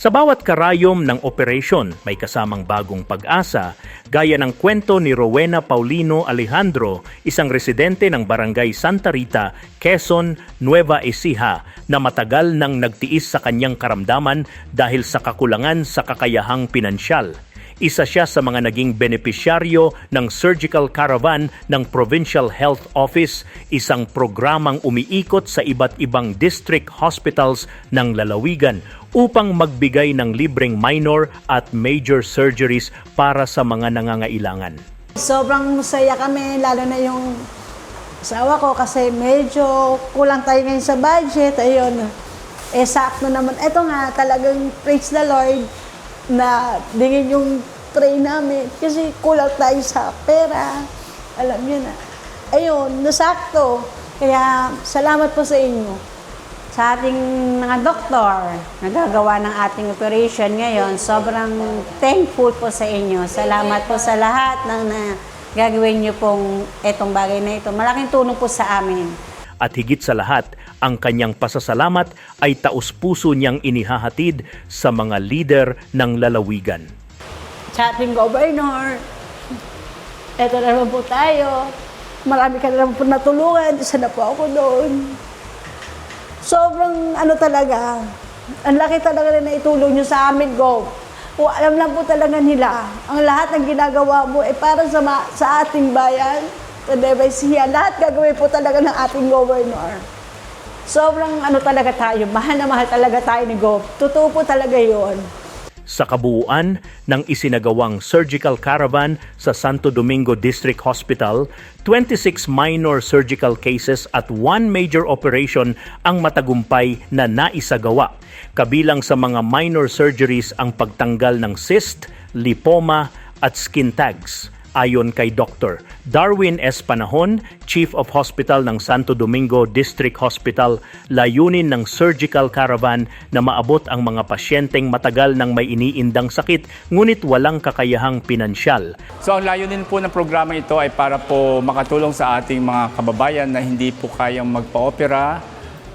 Sa bawat karayom ng operasyon, may kasamang bagong pag-asa, gaya ng kwento ni Rowena Paulino Alejandro, isang residente ng Barangay Santa Rita, Quezon, Nueva Ecija, na matagal nang nagtiis sa kanyang karamdaman dahil sa kakulangan sa kakayahang pinansyal. Isa siya sa mga naging benepisyaryo ng surgical caravan ng Provincial Health Office, isang programang umiikot sa iba't ibang district hospitals ng lalawigan upang magbigay ng libreng minor at major surgeries para sa mga nangangailangan. Sobrang masaya kami, lalo na yung asawa ko kasi medyo kulang tayo ngayon sa budget. Ayun, eh sakto naman. Ito nga, talagang praise the Lord na dingin yung tray namin kasi kulang tayo sa pera. Alam niyo na. Ayun, nasakto. Kaya salamat po sa inyo. Sa ating mga doktor, nagagawa ng ating operation ngayon, sobrang thankful po sa inyo. Salamat po sa lahat ng na gagawin niyo pong etong bagay na ito. Malaking tulong po sa amin. At higit sa lahat, ang kanyang pasasalamat ay taus-puso niyang inihahatid sa mga leader ng lalawigan. sa ating governor. Ito na naman po tayo. Marami ka na naman po natulungan. Isa na po ako doon. Sobrang ano talaga, ang laki talaga na naitulong nyo sa amin, Gov. O alam lang po talaga nila, ang lahat ng ginagawa mo ay para sa, sa ating bayan, Ecija. Lahat gagawin po talaga ng ating governor. Sobrang ano talaga tayo, mahal na mahal talaga tayo ni Gov. Totoo po talaga yon. sa kabuuan ng isinagawang surgical caravan sa Santo Domingo District Hospital, 26 minor surgical cases at one major operation ang matagumpay na naisagawa. Kabilang sa mga minor surgeries ang pagtanggal ng cyst, lipoma at skin tags. Ayon kay Dr. Darwin S. Panahon, Chief of Hospital ng Santo Domingo District Hospital, layunin ng surgical caravan na maabot ang mga pasyenteng matagal ng may iniindang sakit ngunit walang kakayahang pinansyal. So ang layunin po ng programa ito ay para po makatulong sa ating mga kababayan na hindi po kayang magpa-opera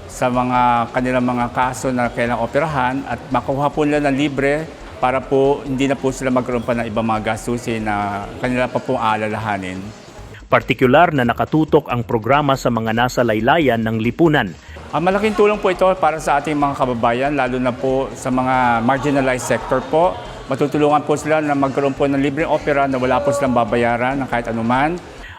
sa mga kanilang mga kaso na kailangang operahan at makuha po nila ng libre para po hindi na po sila magkaroon pa ng ibang mga gastusin na kanila pa po aalalahanin. Partikular na nakatutok ang programa sa mga nasa laylayan ng lipunan. Ang malaking tulong po ito para sa ating mga kababayan, lalo na po sa mga marginalized sector po. Matutulungan po sila na magkaroon po ng libreng opera na wala po silang babayaran ng kahit anuman.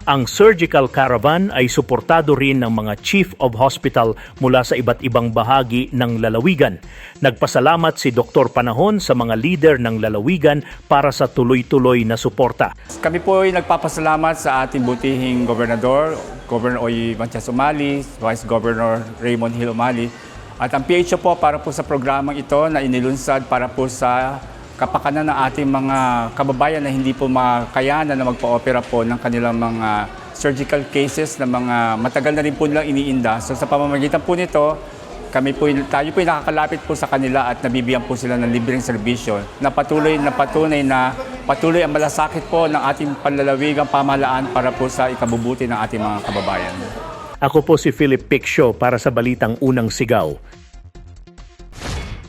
Ang surgical caravan ay suportado rin ng mga chief of hospital mula sa iba't ibang bahagi ng lalawigan. Nagpasalamat si Dr. Panahon sa mga leader ng lalawigan para sa tuloy-tuloy na suporta. Kami po ay nagpapasalamat sa ating butihing gobernador, Governor Oy Manchas Umali, Vice Governor Raymond Hill Umali, at ang PHO po para po sa programang ito na inilunsad para po sa kapakanan ng ating mga kababayan na hindi po makayanan na magpa-opera po ng kanilang mga surgical cases na mga matagal na rin po nilang iniinda. So sa pamamagitan po nito, kami po, tayo po nakakalapit po sa kanila at nabibigyan po sila ng libreng serbisyo na patuloy na patunay na patuloy ang malasakit po ng ating panlalawigang pamahalaan para po sa ikabubuti ng ating mga kababayan. Ako po si Philip Piccio para sa Balitang Unang Sigaw.